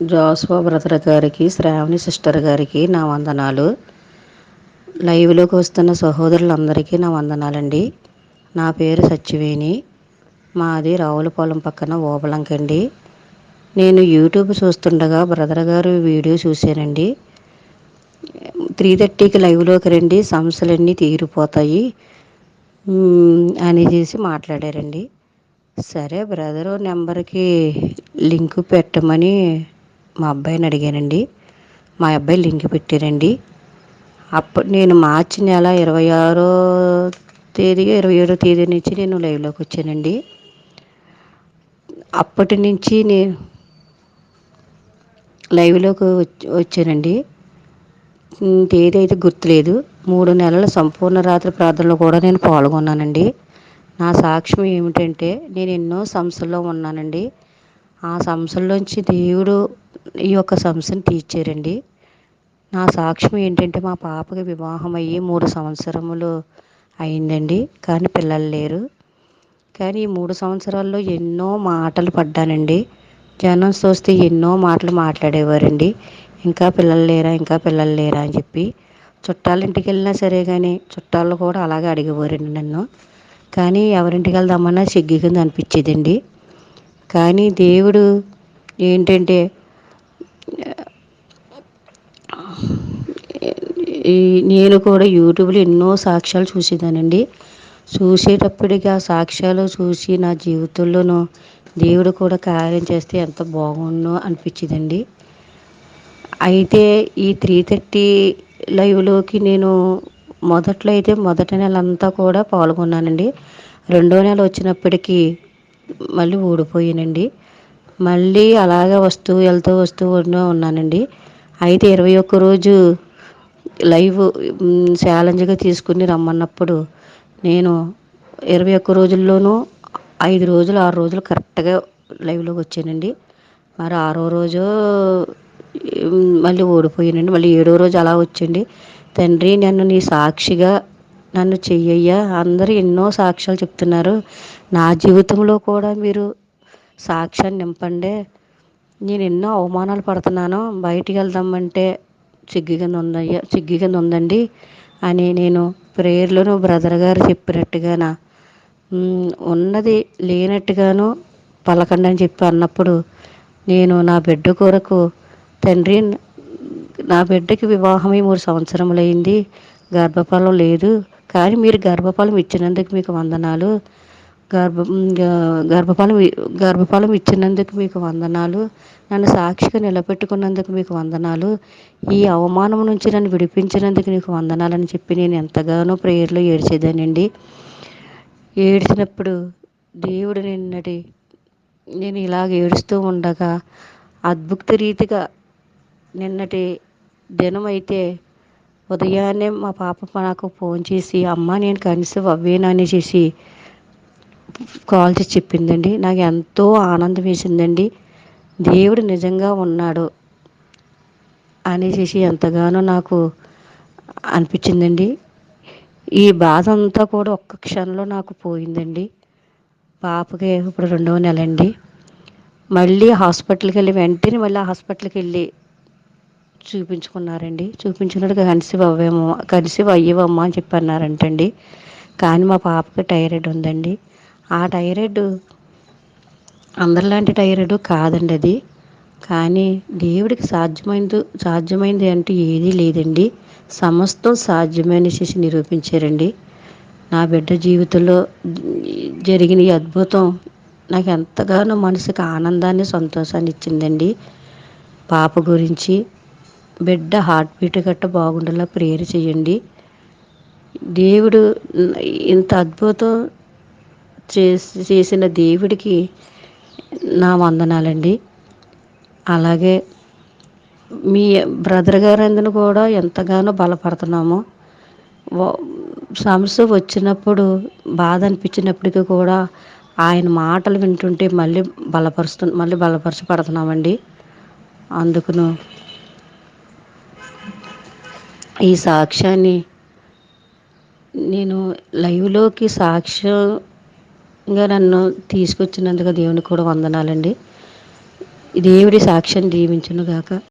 జాస్వా brother గారికి Shravani sister గారికి నా వందనాలు. లైవ్లోకి వస్తున్న సహోదరులందరికీ నా వందనాలండి. నా పేరు సత్యవేణి మాది రావులపాలెం పక్కన ఓబలంకండి నేను యూట్యూబ్ చూస్తుండగా బ్రదర్ గారు వీడియో చూశానండి. త్రీ థర్టీకి లైవ్లోకి రండి సమస్యలన్నీ తీరిపోతాయి అని చేసి మాట్లాడారండి. సరే బ్రదరు నెంబర్కి లింక్ పెట్టమని మా అబ్బాయిని అడిగానండి. మా అబ్బాయి లింక్ పెట్టారండి. అప్పుడు నేను మార్చి నెల ఇరవై ఆరో తేదీ ఇరవై ఏడో తేదీ నుంచి నేను లైవ్లోకి వచ్చానండి. అప్పటి నుంచి నేను లైవ్లోకి వచ్చానండి. తేదీ అయితే గుర్తులేదు. మూడు నెలల సంపూర్ణ రాత్రి ప్రార్థనలో కూడా నేను పాల్గొన్నానండి. నా సాక్ష్యం ఏమిటంటే నేను ఎన్నో సంస్థల్లో ఉన్నానండి. ఆ సంస్థల్లోంచి దేవుడు ఈ యొక్క సంస్థను తీర్చారండి నా సాక్ష్యం ఏంటంటే మా పాపకి వివాహం అయ్యి మూడు సంవత్సరములు అయిందండి. కానీ పిల్లలు లేరు. కానీ ఈ మూడు సంవత్సరాల్లో ఎన్నో మాటలు పడ్డానండి. జనం చూస్తే ఎన్నో మాటలు మాట్లాడేవారండి. ఇంకా పిల్లలు లేరా ఇంకా పిల్లలు లేరా అని చెప్పి. చుట్టాల ఇంటికి వెళ్ళినా సరే కానీ చుట్టాలు కూడా అలాగే అడిగేవారండి నన్ను. కానీ ఎవరింటికి వెళ్దామన్నా సిగ్గు కింద అనిపించేదండి. కానీ దేవుడు ఏంటంటే నేను కూడా యూట్యూబ్లో ఎన్నో సాక్ష్యాలు చూసేదానండి. చూసేటప్పటికి ఆ సాక్ష్యాలు చూసి నా జీవితంలోనూ దేవుడు కూడా కార్యం చేస్తే ఎంత బాగుండో అనిపించిందండి. అయితే ఈ త్రీ థర్టీ లైవ్లోకి నేను మొదట్లో అయితే మొదటి నెల అంతా కూడా పాల్గొన్నానండి. రెండో నెల వచ్చినప్పటికీ మళ్ళీ ఊడిపోయానండి. మళ్ళీ అలాగే వస్తూ వెళ్తూ వస్తూ ఉన్నానండి. అయితే ఇరవై ఒక్క రోజు లైవ్ ఛాలెంజ్గా తీసుకుని రమ్మన్నప్పుడు నేను ఇరవై ఒక్క రోజుల్లోనూ ఐదు రోజులు ఆరు రోజులు కరెక్ట్గా లైవ్లోకి వచ్చానండి. మరి ఆరో రోజు మళ్ళీ ఓడిపోయానండి. మళ్ళీ ఏడో రోజు అలా వచ్చండి. తండ్రి నన్ను నీ సాక్షిగా నన్ను చెయ్యయ్యా. అందరూ ఎన్నో సాక్ష్యాలు చెప్తున్నారు. నా జీవితంలో కూడా మీరు సాక్ష్యాన్ని నింపండి. నేను ఎన్నో అవమానాలు పడుతున్నాను. బయటికి వెళ్దామంటే సిగ్గు ఉందయ్యా సిగ్గు ఉందండి అని నేను ప్రేయర్లోను బ్రదర్ గారు చెప్పినట్టుగాన ఉన్నది లేనట్టుగాను పలకండి అని చెప్పి అన్నప్పుడు నేను నా బిడ్డ కొరకు తండ్రి నా బిడ్డకి వివాహమై మూడు సంవత్సరములైంది గర్భఫలం లేదు కానీ మీరు గర్భఫలం ఇచ్చినందుకు మీకు వందనాలు. గర్భ గర్భఫలం గర్భఫలం ఇచ్చినందుకు మీకు వందనాలు. నన్ను సాక్షిగా నిలబెట్టుకున్నందుకు మీకు వందనాలు. ఈ అవమానం నుంచి నన్ను విడిపించినందుకు నీకు వందనాలని చెప్పి నేను ఎంతగానో ప్రేయర్లో ఏడ్చేదానండి. ఏడ్చినప్పుడు దేవుడు నిన్నటి నేను ఇలాగ ఏడుస్తూ ఉండగా అద్భుత రీతిగా నిన్నటి దినం అయితే ఉదయాన్నే మా పాప నాకు ఫోన్ చేసి అమ్మ నేను కనీసం అని చేసి కాల్ చేసి చెప్పిందండి. నాకు ఎంతో ఆనందం వేసిందండి. దేవుడు నిజంగా ఉన్నాడు అనేసి ఎంతగానో నాకు అనిపించిందండి. ఈ బాధ అంతా కూడా ఒక్క క్షణంలో నాకు పోయిందండి. పాపకి ఇప్పుడు రెండవ నెల అండి మళ్ళీ హాస్పిటల్కి వెళ్ళి వెంటనే మళ్ళీ హాస్పిటల్కి వెళ్ళి చూపించుకున్నారండి. చూపించుకున్నట్టు కన్సీవ్ అవ్వేమో కన్సీవ్ అయ్యేవమ్మా అని చెప్పి అన్నారంటండి. కానీ మా పాపకి టైరాయిడ్ ఉందండి. ఆ టైరాయిడ్ అందరిలాంటి టైరాయిడ్ కాదండి అది. కానీ దేవుడికి సాధ్యమైంది సాధ్యమైంది అంటూ ఏదీ లేదండి. సమస్తం సాధ్యమైన చేసి నిరూపించారండి. నా బిడ్డ జీవితంలో జరిగిన ఈ అద్భుతం నాకు ఎంతగానో మనసుకు ఆనందాన్ని సంతోషాన్ని ఇచ్చిందండి. పాప గురించి బిడ్డ హార్ట్ బీట్ గట్ట బాగుండేలా ప్రేయర్ చేయండి. దేవుడు ఇంత అద్భుతం చేసి చేసిన దేవుడికి నా వందనాలండి. అలాగే మీ బ్రదర్ గారు కూడా ఎంతగానో బలపడుతున్నాము. సమస్య వచ్చినప్పుడు బాధ అనిపించినప్పటికీ కూడా ఆయన మాటలు వింటుంటే మళ్ళీ బలపరుస్తు మళ్ళీ బలపరచబడుతున్నామండి. అందుకును ఈ సాక్ష్యాన్ని నేను లైవ్లోకి సాక్ష్యం ఇంకా నన్ను తీసుకొచ్చినందుకు దేవునికి కూడా వందనాలండి. దేవుడి సాక్ష్యం దీవించును గాక